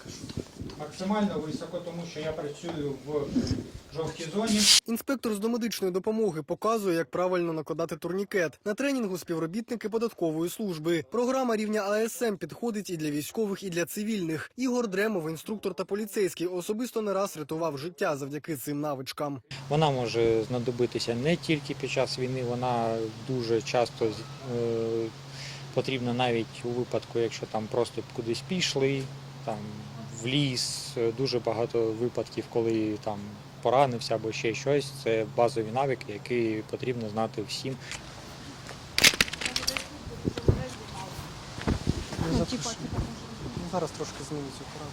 скажу. Максимально високо, тому що я працюю в жовтій зоні. Інспектор з домедичної допомоги показує, як правильно накладати турнікет. На тренінгу співробітники податкової служби. Програма рівня АСМ підходить і для військових, і для цивільних. Ігор Дремов, інструктор та поліцейський, особисто не раз рятував життя завдяки цим навичкам. Вона може знадобитися не тільки під час війни, вона дуже часто е, потрібна навіть у випадку, якщо там просто кудись пішли, там в ліс. Е, Дуже багато випадків, коли там поранився або ще щось. Це базові навики, які потрібно знати всім. Зараз трошки зміню цю пораду.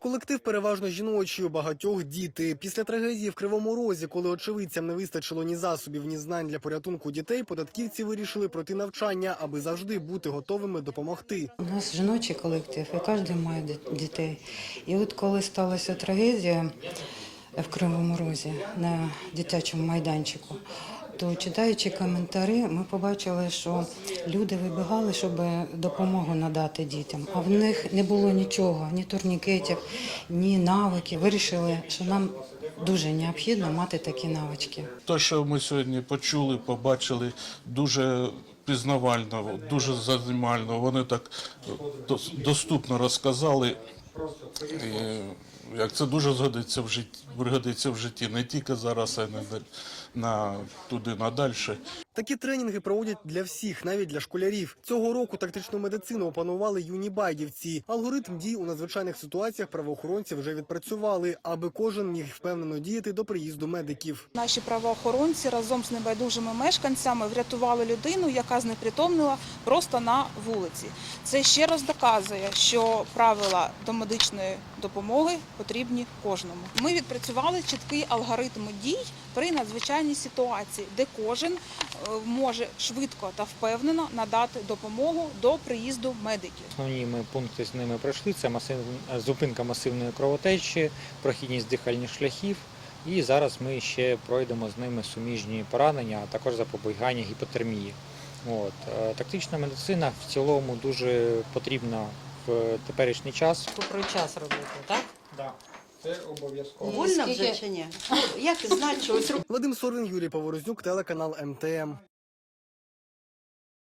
Колектив переважно жіночий, у багатьох діти. Після трагедії в Кривому Розі, коли очевидцям не вистачило ні засобів, ні знань для порятунку дітей, податківці вирішили пройти навчання, аби завжди бути готовими допомогти. У нас жіночий колектив, і кожен має дітей. І от коли сталася трагедія в Кривому Розі на дитячому майданчику, то читаючи коментарі, ми побачили, що люди вибігали, щоб допомогу надати дітям. А в них не було нічого, ні турнікетів, ні навиків. Вирішили, що нам дуже необхідно мати такі навички. Те, що ми сьогодні почули, побачили, дуже пізнавально, дуже заземально. Вони так доступно розказали. І, як це дуже згодиться в житті, пригодиться в житті, не тільки зараз, а й на, на туди надальше. Такі тренінги проводять для всіх, навіть для школярів. Цього року тактичну медицину опанували юні байдівці. Алгоритм дій у надзвичайних ситуаціях правоохоронці вже відпрацювали, аби кожен міг впевнено діяти до приїзду медиків. Наші правоохоронці разом з небайдужими мешканцями врятували людину, яка знепритомнила просто на вулиці. Це ще раз доказує, що правила домедичної допомоги потрібні кожному. Ми відпрацювали чіткий алгоритм дій при надзвичайній ситуації, де кожен е, може швидко та впевнено надати допомогу до приїзду медиків. Основні ми пункти з ними пройшли. Це масив... зупинка масивної кровотечі, прохідність дихальних шляхів. І зараз ми ще пройдемо з ними суміжні поранення, а також запобігання гіпотермії. От. е, Тактична медицина в цілому дуже потрібна в теперішній час. Про час робити, так? Да, це обов'язково. Вольно вже чи ні? Ну, Як знати, що Вадим Сорин, Юрій Поворознюк, телеканал МТМ.